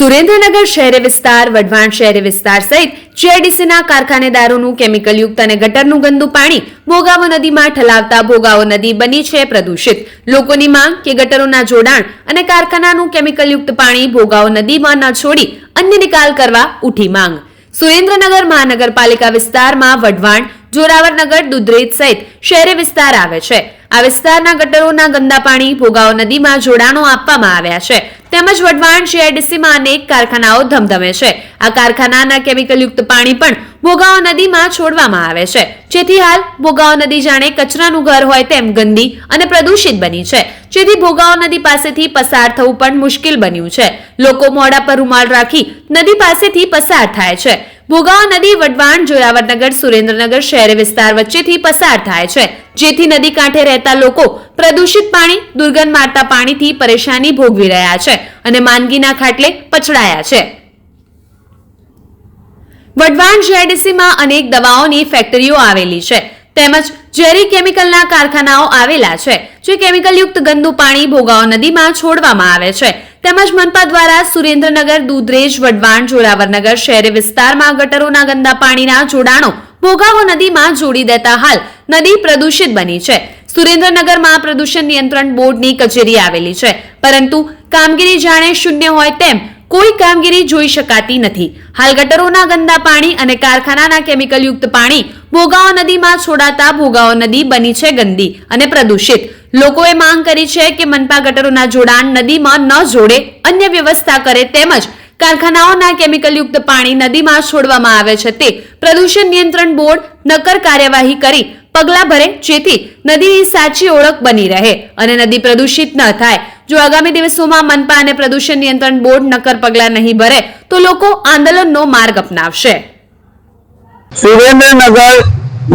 સુરેન્દ્રનગર શહેરી વિસ્તાર, વઢવાણ શહેરી વિસ્તાર સહિત જીઆઈડીસીના કારખાનેદારોનું કેમિકલયુક્ત અને ગટરનું ગંદુ પાણી ભોગાવો નદીમાં ઠલાવતા ભોગાવો નદી બની છે પ્રદૂષિત. લોકોની માંગ કે ગટરોના જોડાણ અને કારખાનાનું કેમિકલયુક્ત પાણી ભોગાવો નદીમાં ન છોડી અન્ય નિકાલ કરવા ઉઠી માંગ. સુરેન્દ્રનગર મહાનગરપાલિકા વિસ્તારમાં વઢવાણ જોરાવરનગર દુધરેજ સહિત શહેરી વિસ્તાર આવે છે. આ વિસ્તારના ગટરોના ગંદા પાણી ભોગાવો નદીમાં જોડાણો આપવામાં આવ્યા છે. તેમજ વઢવાણ જીઆઈડીસીમાં અનેક કારખાનાઓ ધમધમે છે. આ કારખાનાના કેમિકલયુક્ત પાણી પણ ભોગાવો નદીમાં છોડવામાં આવે છે. જેથી હાલ ભોગાવો નદી જાણે કચરાનું ઘર હોય તેમ ગંદી અને પ્રદૂષિત બની છે. જેથી ભોગાવો નદી પાસેથી પસાર થવું પણ મુશ્કેલ બન્યું છે. લોકો મોડા પર રૂમાલ રાખી નદી પાસેથી પસાર થાય છે. ભોગાવો નદી વડવાણ જોરાવરનગર સુરેન્દ્રનગર શહેર વિસ્તાર વચ્ચેથી પસાર થાય છે. જેથી નદી કાંઠે રહેતા લોકો પ્રદૂષિત પાણી, દુર્ગંધ મારતા પાણીથી પરેશાની ભોગવી રહ્યા છે અને માંદગીના ખાટલે પછડાયા છે. વઢવાણ જીઆઈડીસીમાં અનેક દવાઓની ફેક્ટરીઓ આવેલી છે. તેમજ ઝેરી કેમિકલના કારખાનાઓ આવેલા છે, જે કેમિકલયુક્ત ગંદુ પાણી ભોગાવો નદીમાં છોડવામાં આવે છે. તેમજ મનપા દ્વારા સુરેન્દ્રનગર, દૂધરેજ, વઢવાણ જોરાવરનગર શહેરી વિસ્તારમાં ગટરોના ગંદા પાણીના જોડાણો ભોગાવો નદીમાં જોડી દેતા હાલ નદી પ્રદૂષિત બની છે. સુરેન્દ્રનગરમાં પ્રદૂષણ નિયંત્રણ બોર્ડની કચેરી આવેલી છે. પરંતુ કામગીરી જાણે શૂન્ય હોય તેમ કોઈ કામગીરી જોઈ શકાતી નથી. હાલ ગટરોના ગંદા પાણી અને કારખાનાના કેમિકલયુક્ત પાણી ભોગાવો નદીમાં છોડાતા ભોગાવો નદી બની છે ગંદી અને પ્રદૂષિત. લોકોએ માંગ કરી છે કે મનપા ગટરોના જોડાણ નદીમાં ન જોડે, અન્ય વ્યવસ્થા કરે તેમજ કારખાનાઓના કેમિકલયુક્ત પાણી નદીમાં છોડવામાં આવે છે તે પ્રદૂષણ નિયંત્રણ બોર્ડ નક્કર કાર્યવાહી કરી પગલાં ભરે, જેથી નદીની સાચી ઓળખ બની રહે અને નદી પ્રદૂષિત ન થાય. જો આગામી દિવસોમાં મનપા અને પ્રદૂષણ નિયંત્રણ બોર્ડ નક્કર પગલાં નહીં ભરે, તો લોકો આંદોલનનો માર્ગ અપનાવશે. સુરેન્દ્રનગર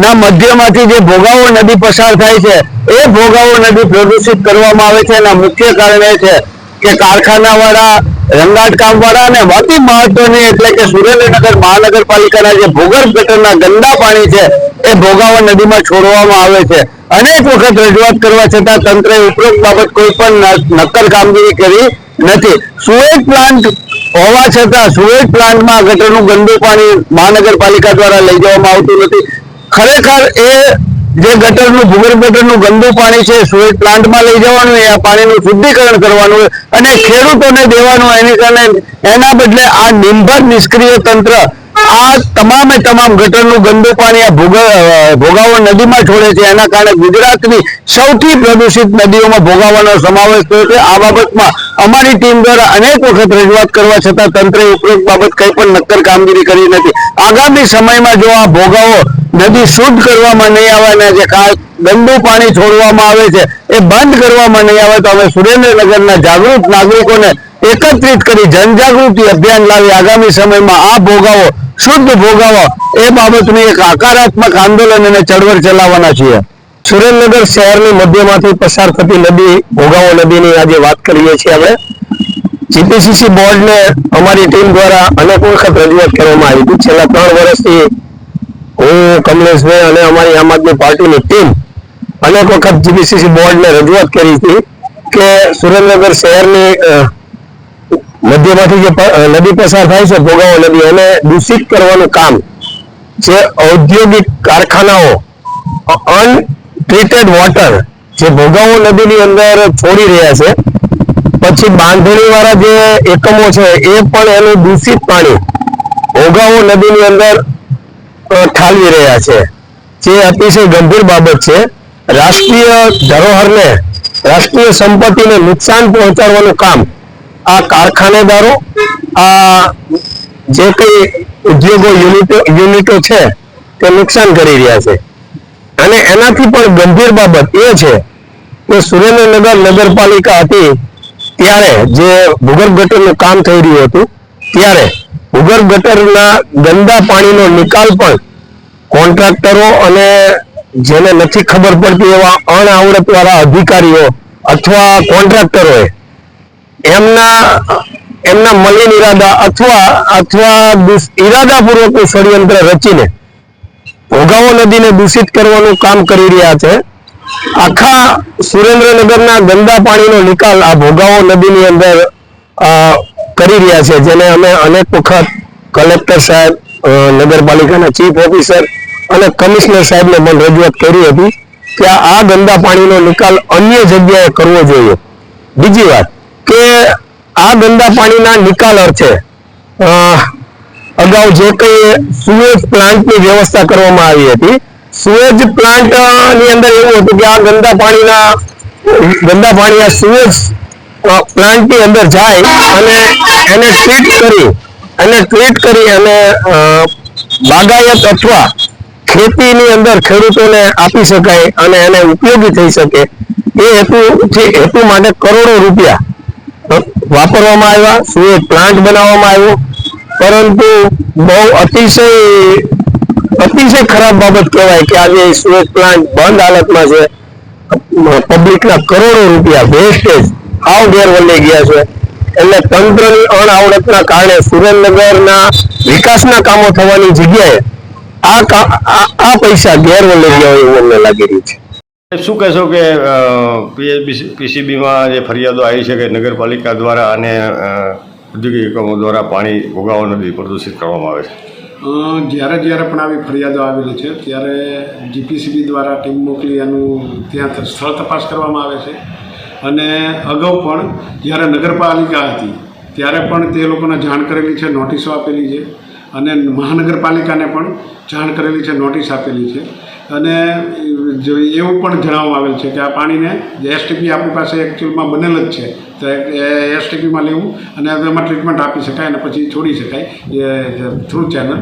ના મધ્યમાંથી જે ભોગાવો નદી પસાર થાય છે, એ ભોગાવો નદી પ્રદૂષિત કરવામાં આવે છે એના મુખ્ય કારણ એ છે કે કારખાના વાળા રંગાટ કામ વાળા અને અતિ મહત્વની એટલે કે સુરેન્દ્રનગર મહાનગરપાલિકાના જે ભૂગર્ભ ગટરના ગંદા પાણી છે, એ ભોગાવો નદીમાં છોડવામાં આવે છે. અનેક વખત રજૂઆત કરવા છતાં તંત્રએ ઉપરોક્ત બાબત કોઈ પણ નક્કર કામગીરી કરી નથી. સુએજ પ્લાન્ટ હોવા છતાં સુએજ પ્લાન્ટમાં ગટરનું ગંદુ પાણી મહાનગરપાલિકા દ્વારા લઈ જવામાં આવતું નથી. ખરેખર એ જે ગટરનું ભૂગર્ભ ગટરનું ગંદુ પાણી છે, સુએજ પ્લાન્ટમાં લઈ જવાનું, એ આ પાણીનું શુદ્ધિકરણ કરવાનું અને ખેડૂતોને દેવાનું, એની કારણે એના બદલે આ નિંભર નિષ્ક્રિય તંત્ર આ તમામે તમામ ગટરનું ગંદુ પાણી આ ભોગ- ભોગાવો નદીમાં છોડે છે. એના કારણે ગુજરાતની સૌથી પ્રદૂષિત નદીઓમાં ભોગાવાનો સમાવેશ થયો છે. આ બાબતમાં અમારી ટીમ દ્વારા અનેક વખત રજૂઆત કરવા છતાં તંત્રે ઉપરોક્ત બાબત કંઈ પણ નક્કર કામગીરી કરી નથી. આગામી સમયમાં જો આ ભોગાવો નદી શુદ્ધ કરવામાં નહીં આવવાના છે ગંદુ પાણી છોડવામાં આવે છે, એ બંધ કરવામાં નહીં આવે, તો અમે સુરેન્દ્રનગરના જાગૃત નાગરિકોને એકત્રિત કરી જનજાગૃતિ અભિયાન લાવી આગામી સમયમાં આ ભોગાવો શુદ્ધ ભોગાવો. એ બાબતનું એક હકારાત્મક આંદોલન અને ચળવળ ચલાવવાના છીએ. સુરેન્દ્રનગર શહેરની મધ્યમાંથી પસાર થતી નદી ભોગાવો નદીની આજે વાત કરીએ છીએ અમે જીપીસીસી બોર્ડને અમારી ટીમ દ્વારા અનેક વખત રજૂઆત કરવામાં આવી હતી. છેલ્લા ત્રણ વર્ષથી હું કમલેશભાઈ અને અમારી આમ આદમી પાર્ટીની ટીમ અનેક વખત જીપીસીસી બોર્ડને રજૂઆત કરી હતી કે સુરેન્દ્રનગર શહેરની અ, મધ્યમાંથી જે નદી પસાર થાય છે, ભોગાવો નદી, એને દૂષિત કરવાનું કામ જે ઔદ્યોગિક કારખાનાઓ અનટ્રીટેડ વોટર જે ભોગાવો નદીની અંદર છોડી રહ્યા છે, પછી બાંધણી વાળા જે એકમો છે, એ પણ એનું દૂષિત પાણી ભોગાવો નદીની અંદર ઠાલવી રહ્યા છે. જે અતિશય ગંભીર બાબત છે. રાષ્ટ્રીય ધરોહરને, રાષ્ટ્રીય સંપત્તિને નુકસાન પહોંચાડવાનું કામ આ કારખાનેદારો, આ જે કઈ ઉદ્યોગો, યુનિટો યુનિટો છે, તે નુકસાન કરી રહ્યા છે. અને એનાથી પણ ગંભીર બાબત એ છે કે સુરેન્દ્રનગર નગરપાલિકા હતી, ત્યારે જે ભૂગર્ભ ગટરનું કામ થઈ રહ્યું હતું, ત્યારે ભૂગર્ભ ગટરના ગંદા પાણીનો નિકાલ પણ કોન્ટ્રાક્ટરો અને જેને નથી ખબર પડતી એવા અણઆવડત વાળા અધિકારીઓ અથવા કોન્ટ્રાક્ટરોએ એમના એમના મલિન ઈરાદા અથવા અથવા ઈરાદાપૂર્વકનું ષડયંત્ર રચીને ભોગાવો નદીને દૂષિત કરવાનું કામ કરી રહ્યા છે. આખા સુરેન્દ્રનગરના ગંદા પાણીનો નિકાલ આ ભોગાવો નદીની અંદર કરી રહ્યા છે, જેને અમે અનેક વખત કલેક્ટર સાહેબ નગરપાલિકાના ચીફ ઓફિસર અને કમિશનર સાહેબને પણ રજૂઆત કરી હતી કે આ ગંદા પાણીનો નિકાલ અન્ય જગ્યાએ કરવો જોઈએ. બીજી વાત કે આ ગંદા પાણીના નિકાલ અર્થે અગાઉ જે કંઈ સુએજ પ્લાન્ટની વ્યવસ્થા કરવામાં આવી હતી સુએજ પ્લાન્ટની અંદર એવું હતું કે આ ગંદા પાણીના, ગંદા પાણી આ સુએજ પ્લાન્ટની અંદર જાય અને એને ટ્રીટ કરી, એને ટ્રીટ કરી અને બાગાયત અથવા ખેતીની અંદર ખેડૂતોને આપી શકાય અને એને ઉપયોગી થઈ શકે. એ હેતુ હેતુ માટે કરોડો રૂપિયા વાપરવામાં આવ્યા સુએજ પ્લાન્ટ બનાવવામાં આવ્યો? પરંતુ બહુ અતિશય અતિશય ખરાબ બાબત કહેવાય કે આજે સુએજ પ્લાન્ટ બંધ હાલતમાં છે. પબ્લિકના કરોડો રૂપિયા વેસ્ટેજ હાવ ગેરવલ્લે ગયા છે. એટલે તંત્રની અણઆવડતના કારણે સુરેન્દ્રનગરના વિકાસના કામો થવાની જગ્યાએ આ આ પૈસા ગેરવલ્લે ગયા હોય એવું અમને લાગી રહ્યું છે. શું કહેશો કે પીસીબીમાં જે ફરિયાદો આવી છે કે નગરપાલિકા દ્વારા અને ઔદ્યોગિક એકમો દ્વારા પાણી ભોગાવો નદી પ્રદૂષિત કરવામાં આવે છે? જ્યારે જ્યારે પણ આવી ફરિયાદો આવેલી છે, ત્યારે જીપીસીબી દ્વારા ટીમ મોકલી એનું ત્યાં સ્થળ તપાસ કરવામાં આવે છે. અને અગાઉ પણ જ્યારે નગરપાલિકા હતી, ત્યારે પણ તે લોકોને જાણ કરેલી છે, નોટિસો આપેલી છે. અને મહાનગરપાલિકાને પણ જાણ કરેલી છે, નોટિસ આપેલી છે. અને એવું પણ જણાવવામાં આવેલ છે કે આ પાણીને જે એસટીપી આપણી પાસે એકચ્યુઅલમાં બનેલ જ છે. તો એ એસટીપીમાં લેવું અને એમાં ટ્રીટમેન્ટ આપી શકાય અને પછી છોડી શકાય એ થ્રુ ચેનલ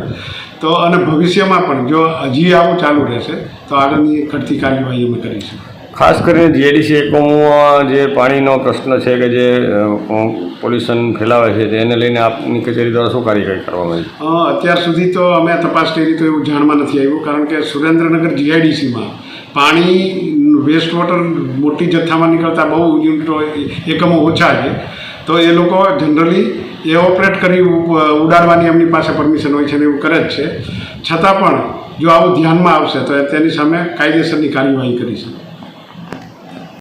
તો અને ભવિષ્યમાં પણ જો હજી આવું ચાલુ રહેશે તો આગળની ઘટતી કાર્યવાહી અમે કરીશું. ખાસ કરીને જીઆઈડીસી એકમોમાં જે પાણીનો પ્રશ્ન છે કે જે પોલ્યુશન ફેલાવે છે તેને લઈને આપની કચેરી દ્વારા શું કાર્યવાહી કરવામાં આવી? છે અત્યાર સુધી તો અમે તપાસ કરી તો એવું જાણમાં નથી આવ્યું કારણ કે સુરેન્દ્રનગર જીઆઈડીસીમાં પાણી વેસ્ટ વોટર મોટી જથ્થામાં નીકળતા બહુ યુનિટો એકમો ઓછા છે. તો એ લોકો જનરલી એ ઓપરેટ કરી ઉડાડવાની એમની પાસે પરમિશન હોય છે ને એવું કરે જ છે. છતાં પણ જો આવું ધ્યાનમાં આવશે તો તેની સામે કાયદેસરની કાર્યવાહી કરીશું